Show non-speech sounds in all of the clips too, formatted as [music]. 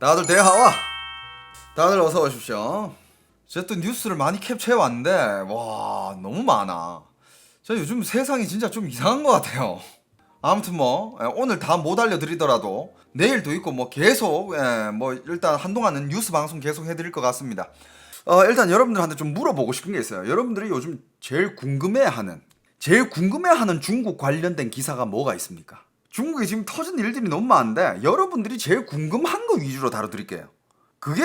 다들 대하와. 다들 어서 오십시오. 제가 또 뉴스를 많이 캡처해 왔는데 와 너무 많아. 저 요즘 세상이 진짜 좀 이상한 것 같아요. 아무튼 뭐 예, 오늘 다 못 알려드리더라도 내일도 있고 뭐 계속 예, 뭐 일단 한동안은 뉴스 방송 계속 해드릴 것 같습니다. 어, 일단 여러분들한테 좀 물어보고 싶은 게 있어요. 여러분들이 요즘 제일 궁금해하는 제일 궁금해하는 중국 관련된 기사가 뭐가 있습니까? 중국에 지금 터진 일들이 너무 많은데 여러분들이 제일 궁금한 거 위주로 다뤄드릴게요. 그게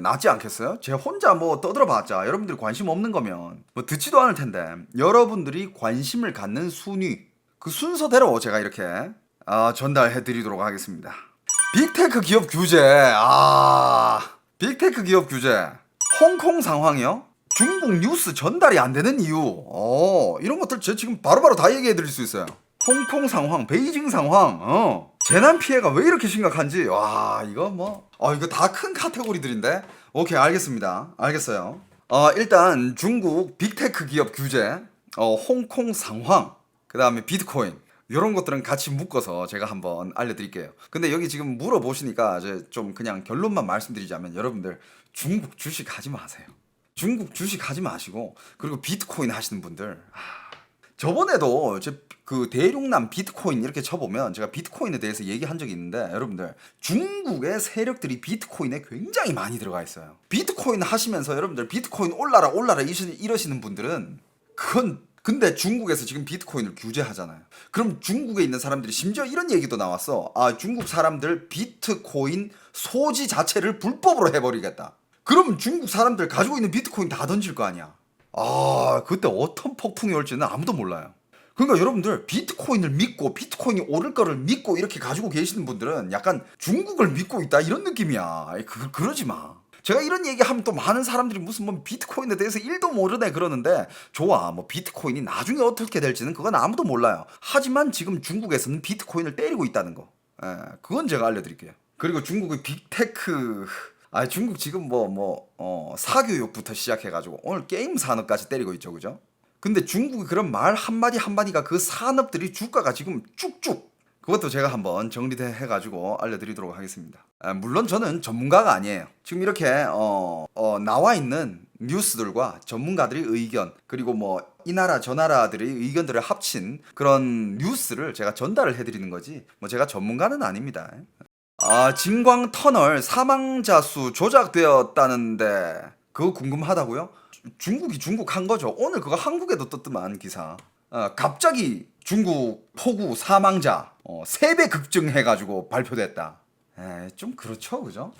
낫지 않겠어요? 제가 혼자 뭐 떠들어봤자 여러분들이 관심 없는 거면 뭐 듣지도 않을 텐데 여러분들이 관심을 갖는 순위 그 순서대로 제가 이렇게 아, 전달해드리도록 하겠습니다. 빅테크 기업 규제 아 빅테크 기업 규제 홍콩 상황이요? 중국 뉴스 전달이 안 되는 이유 어 이런 것들 제가 지금 바로바로 다 얘기해 드릴 수 있어요. 홍콩 상황, 베이징 상황, 어. 재난 피해가 왜 이렇게 심각한지, 와, 이거 뭐, 어, 이거 다 큰 카테고리들인데? 오케이, 알겠습니다. 알겠어요. 어, 일단 중국 빅테크 기업 규제, 어, 홍콩 상황, 그 다음에 비트코인. 이런 것들은 같이 묶어서 제가 한번 알려드릴게요. 근데 여기 지금 물어보시니까 이제 좀 그냥 결론만 말씀드리자면 여러분들 중국 주식 하지 마세요. 중국 주식 하지 마시고 그리고 비트코인 하시는 분들 아, 저번에도 제 그 대륙남 비트코인 이렇게 쳐보면 제가 비트코인에 대해서 얘기한 적이 있는데 여러분들 중국의 세력들이 비트코인에 굉장히 많이 들어가 있어요. 비트코인 하시면서 여러분들 비트코인 올라라 올라라 이러시- 이러시는 분들은 그건 근데 중국에서 지금 비트코인을 규제하잖아요. 그럼 중국에 있는 사람들이 심지어 이런 얘기도 나왔어. 아 중국 사람들 비트코인 소지 자체를 불법으로 해버리겠다. 그럼 중국 사람들 가지고 있는 비트코인 다 던질 거 아니야. 아, 그때 어떤 폭풍이 올지는 아무도 몰라요. 그러니까 여러분들 비트코인을 믿고 비트코인이 오를 거를 믿고 이렇게 가지고 계시는 분들은 약간 중국을 믿고 있다 이런 느낌이야. 아이, 그 그러지 마. 제가 이런 얘기하면 또 많은 사람들이 무슨 뭐 비트코인에 대해서 일도 모르네 그러는데 좋아 뭐 비트코인이 나중에 어떻게 될지는 그건 아무도 몰라요. 하지만 지금 중국에서는 비트코인을 때리고 있다는 거. 예, 그건 제가 알려드릴게요. 그리고 중국의 빅테크 아 중국 지금 뭐 뭐 어, 사교육부터 시작해가지고 오늘 게임 산업까지 때리고 있죠, 그죠? 근데 중국이 그런 말 한마디 한마디가 그 산업들이 주가가 지금 쭉쭉 그것도 제가 한번 정리해가지고 알려드리도록 하겠습니다. 아, 물론 저는 전문가가 아니에요. 지금 이렇게 어, 어, 나와 있는 뉴스들과 전문가들의 의견 그리고 뭐 이 나라 저 나라들의 의견들을 합친 그런 뉴스를 제가 전달을 해드리는 거지 뭐 제가 전문가는 아닙니다. 아, 진광 터널 사망자 수 조작되었다는데 그거 궁금하다고요? 주- 중국이 중국 한 거죠. 오늘 그거 한국에도 떴더만 기사. 어, 갑자기 중국 폭우 사망자 어, 3배 급증해가지고 발표됐다. 에, 좀 그렇죠, 그죠?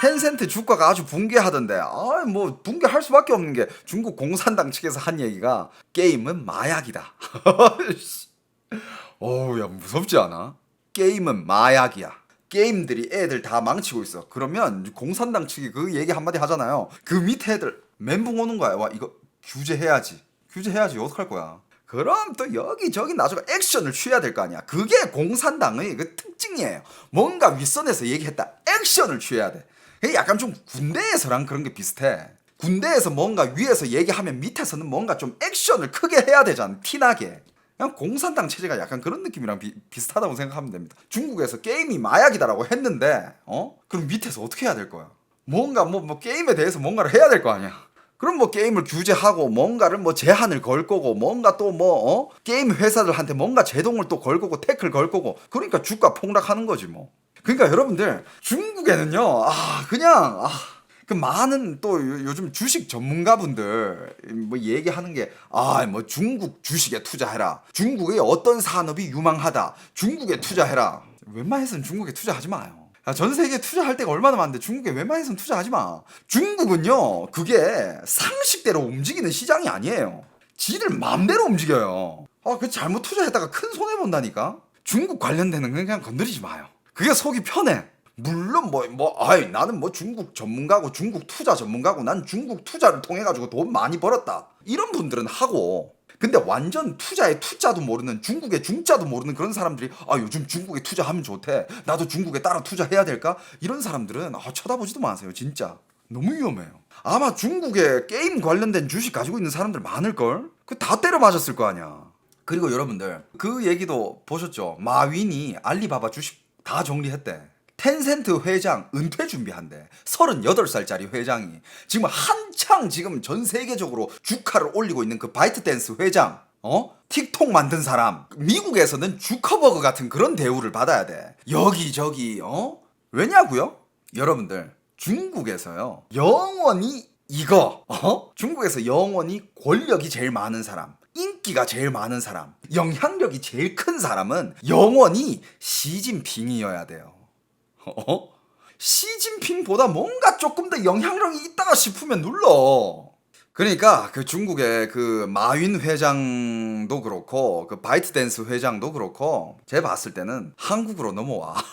텐센트 주가가 아주 붕괴하던데, 아, 뭐 붕괴할 수밖에 없는 게 중국 공산당 측에서 한 얘기가 게임은 마약이다. [laughs] 어우, 야 무섭지 않아? 게임은 마약이야. 게임들이 애들 다 망치고 있어. 그러면 공산당 측이 그 얘기 한마디 하잖아요. 그 밑에 애들 멘붕 오는 거야. 와 이거 규제해야지. 규제해야지. 어떡할 거야. 그럼 또 여기저기 나중에 액션을 취해야 될 거 아니야. 그게 공산당의 그 특징이에요. 뭔가 윗선에서 얘기했다. 액션을 취해야 돼. 약간 좀 군대에서랑 그런 게 비슷해. 군대에서 뭔가 위에서 얘기하면 밑에서는 뭔가 좀 액션을 크게 해야 되잖아. 티나게. 그냥 공산당 체제가 약간 그런 느낌이랑 비, 비슷하다고 생각하면 됩니다. 중국에서 게임이 마약이다라고 했는데, 어? 그럼 밑에서 어떻게 해야 될 거야? 뭔가 뭐, 뭐 게임에 대해서 뭔가를 해야 될 거 아니야. 그럼 뭐 게임을 규제하고 뭔가를 뭐 제한을 걸 거고 뭔가 또뭐 어? 게임 회사들한테 뭔가 제동을 또 걸 거고 태클 걸 거고 그러니까 주가 폭락하는 거지 뭐. 그러니까 여러분들 중국에는요 아 그냥 아. 그 많은 또 요- 요즘 주식 전문가분들 뭐 얘기하는 게 아 뭐 중국 주식에 투자해라. 중국의 어떤 산업이 유망하다. 중국에 투자해라. 웬만해서는 중국에 투자하지 마요. 야, 전 세계에 투자할 데가 얼마나 많은데 중국에 웬만해서는 투자하지 마. 중국은요 그게 상식대로 움직이는 시장이 아니에요. 지들 마음대로 움직여요. 아 그 잘못 투자했다가 큰 손해 본다니까? 중국 관련되는 건 그냥 건드리지 마요. 그게 속이 편해 물론 뭐 뭐 아이 나는 뭐 중국 전문가고 중국 투자 전문가고 난 중국 투자를 통해 가지고 돈 많이 벌었다. 이런 분들은 하고. 근데 완전 투자에 투자도 모르는 중국의 중자도 모르는 그런 사람들이 아 요즘 중국에 투자하면 좋대. 나도 중국에 따라 투자해야 될까? 이런 사람들은 아 쳐다보지도 마세요 진짜. 너무 위험해요. 아마 중국에 게임 관련된 주식 가지고 있는 사람들 많을걸? 그 다 때려 맞았을 거 아니야. 그리고 여러분들 그 얘기도 보셨죠? 마윈이 알리바바 주식 다 정리했대 텐센트 회장 은퇴 준비한대. 38살짜리 회장이. 지금 한창 지금 전 세계적으로 주가를 올리고 있는 그 바이트 댄스 회장. 어? 틱톡 만든 사람. 미국에서는 주커버그 같은 그런 대우를 받아야 돼. 여기저기, 어? 왜냐고요? 여러분들, 중국에서요. 영원히 이거, 어? 중국에서 영원히 권력이 제일 많은 사람. 인기가 제일 많은 사람, 영향력이 제일 큰 사람은 영원히 시진핑이어야 돼요. 어? 시진핑보다 뭔가 조금 더 영향력이 있다가 싶으면 눌러. 그러니까 그 중국의 그 마윈 회장도 그렇고 그 바이트 댄스 회장도 그렇고 제가 봤을 때는 한국으로 넘어와. [laughs]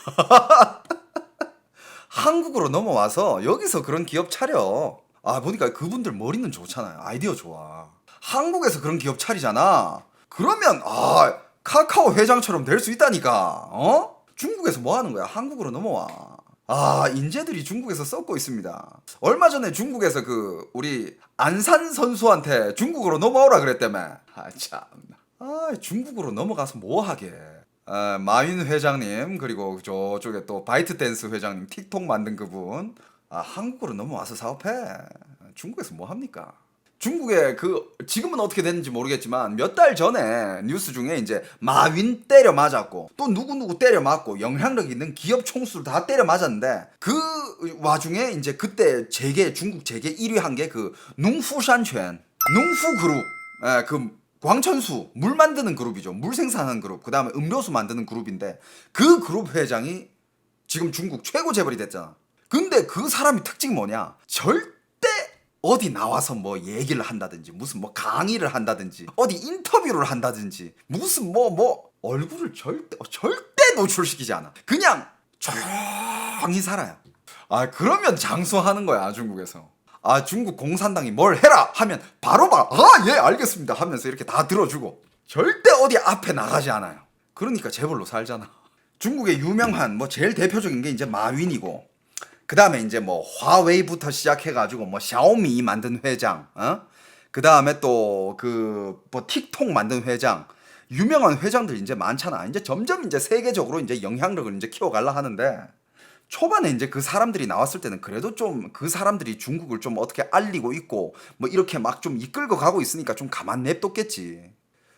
한국으로 넘어와서 여기서 그런 기업 차려. 아 보니까 그분들 머리는 좋잖아요. 아이디어 좋아. 한국에서 그런 기업 차리잖아. 그러면 아 카카오 회장처럼 될 수 있다니까. 어? 중국에서 뭐 하는 거야? 한국으로 넘어와. 아 인재들이 중국에서 썩고 있습니다. 얼마 전에 중국에서 그 우리 안산 선수한테 중국으로 넘어오라 그랬다며. 아 참. 아 중국으로 넘어가서 뭐 하게. 아, 마윈 회장님 그리고 저쪽에 또 바이트 댄스 회장님 틱톡 만든 그분 아 한국으로 넘어와서 사업해. 중국에서 뭐 합니까? 중국에 그 지금은 어떻게 됐는지 모르겠지만 몇 달 전에 뉴스 중에 이제 마윈 때려 맞았고 또 누구 누구 때려 맞고 영향력 있는 기업 총수를 다 때려 맞았는데 그 와중에 이제 그때 재계 중국 재계 1위 한 게 그 농푸산泉농푸 그룹 예, 그 광천수 물 만드는 그룹이죠 물 생산하는 그룹 그 다음에 음료수 만드는 그룹인데 그 그룹 회장이 지금 중국 최고 재벌이 됐잖아. 근데 그 사람이 특징이 뭐냐? 절대 어디 나와서 뭐 얘기를 한다든지 무슨 뭐 강의를 한다든지 어디 인터뷰를 한다든지 무슨 뭐뭐 얼굴을 절대 어, 절대 노출시키지 않아. 그냥 조용히 살아요. 아 그러면 장수하는 거야 중국에서. 아 중국 공산당이 뭘 해라 하면 바로 바아예 알겠습니다 하면서 이렇게 다 들어주고 절대 어디 앞에 나가지 않아요. 그러니까 재벌로 살잖아. 중국의 유명한 뭐 제일 대표적인 게 이제 마윈이고 그 다음에 이제 뭐 화웨이부터 시작해가지고 뭐 샤오미 만든 회장, 어? 그 다음에 또 그 뭐 틱톡 만든 회장, 유명한 회장들 이제 많잖아. 이제 점점 이제 세계적으로 이제 영향력을 이제 키워갈라 하는데 초반에 이제 그 사람들이 나왔을 때는 그래도 좀 그 사람들이 중국을 좀 어떻게 알리고 있고 뭐 이렇게 막 좀 이끌고 가고 있으니까 좀 가만 냅뒀겠지.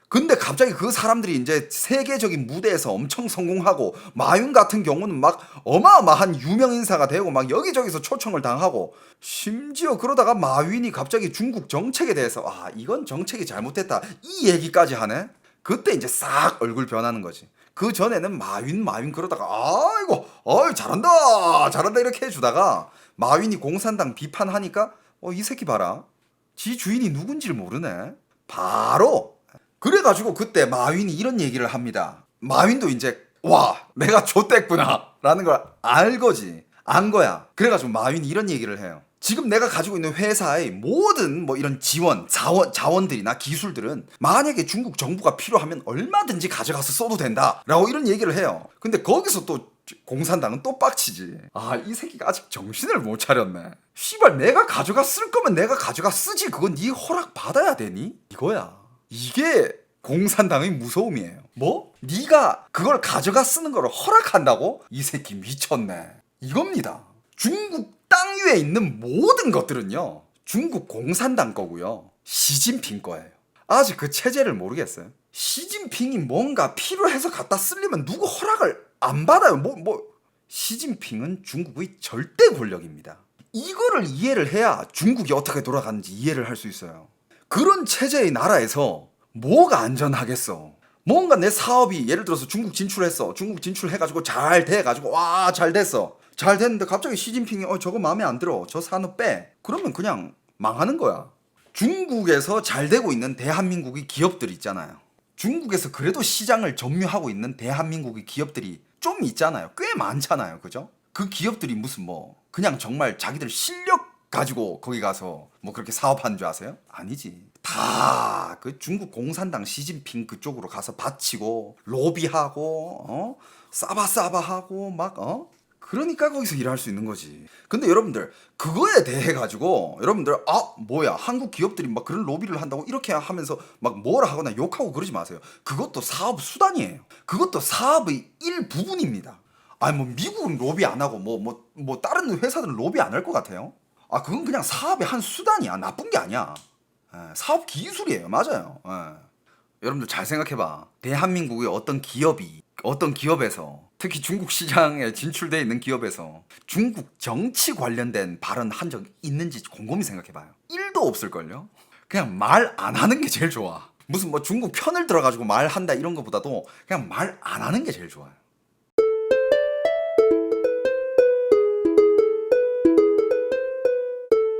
근데 갑자기 그 사람들이 이제 세계적인 무대에서 엄청 성공하고 마윤 같은 경우는 막 어마어마한 유명 인사가 되고 막 여기저기서 초청을 당하고 심지어 그러다가 마윈이 갑자기 중국 정책에 대해서 아 이건 정책이 잘못됐다 이 얘기까지 하네. 그때 이제 싹 얼굴 변하는 거지. 그 전에는 마윈 마윈 그러다가 아이고 어이 잘한다 잘한다 이렇게 해주다가 마윈이 공산당 비판하니까 어 이 새끼 봐라 지 주인이 누군지를 모르네 바로 그래가지고 그때 마윈이 이런 얘기를 합니다. 마윈도 이제 와 내가 좆됐구나 라는 걸 알거지 안 거야. 그래가지고 마윈이 이런 얘기를 해요. 지금 내가 가지고 있는 회사의 모든 뭐 이런 지원, 자원, 자원들이나 기술들은 만약에 중국 정부가 필요하면 얼마든지 가져가서 써도 된다. 라고 이런 얘기를 해요. 근데 거기서 또 공산당은 또 빡치지. 아, 이 새끼가 아직 정신을 못 차렸네. 씨발, 내가 가져가 쓸 거면 내가 가져가 쓰지. 그건 네 허락 받아야 되니? 이거야. 이게 공산당의 무서움이에요. 뭐? 네가 그걸 가져가 쓰는 걸 허락한다고? 이 새끼 미쳤네. 이겁니다. 중국 땅 위에 있는 모든 것들은요. 중국 공산당 거고요. 시진핑 거예요. 아직 그 체제를 모르겠어요. 시진핑이 뭔가 필요해서 갖다 쓰려면 누구 허락을 안 받아요. 뭐, 뭐. 시진핑은 중국의 절대 권력입니다. 이거를 이해를 해야 중국이 어떻게 돌아가는지 이해를 할 수 있어요. 그런 체제의 나라에서 뭐가 안전하겠어? 뭔가 내 사업이 예를 들어서 중국 진출했어. 중국 진출해가지고 잘 돼가지고 와 잘 됐어. 잘 됐는데 갑자기 시진핑이 어 저거 마음에 안 들어. 저 산업 빼. 그러면 그냥 망하는 거야. 중국에서 잘 되고 있는 대한민국의 기업들 있잖아요. 중국에서 그래도 시장을 점유하고 있는 대한민국의 기업들이 좀 있잖아요. 꽤 많잖아요. 그죠? 그 기업들이 무슨 뭐 그냥 정말 자기들 실력 가지고 거기 가서 뭐 그렇게 사업하는 줄 아세요? 아니지. 다 그 중국 공산당 시진핑 그쪽으로 가서 바치고 로비하고 어? 싸바싸바 하고 막 어? 그러니까 거기서 일할 수 있는 거지. 근데 여러분들 그거에 대해 가지고 여러분들 아 뭐야 한국 기업들이 막 그런 로비를 한다고 이렇게 하면서 막 뭐라 하거나 욕하고 그러지 마세요. 그것도 사업 수단이에요. 그것도 사업의 일부분입니다. 아니 뭐 미국은 로비 안 하고 뭐뭐뭐 다른 회사들은 로비 안 할 것 같아요? 아 그건 그냥 사업의 한 수단이야. 나쁜 게 아니야. 예, 사업 기술이에요. 맞아요. 예. 여러분들 잘 생각해봐. 대한민국의 어떤 기업이 어떤 기업에서 특히 중국 시장에 진출돼 있는 기업에서 중국 정치 관련된 발언 한 적 있는지 곰곰이 생각해봐요. 1도 없을걸요? 그냥 말 안 하는 게 제일 좋아. 무슨 뭐 중국 편을 들어가지고 말한다 이런 것보다도 그냥 말 안 하는 게 제일 좋아요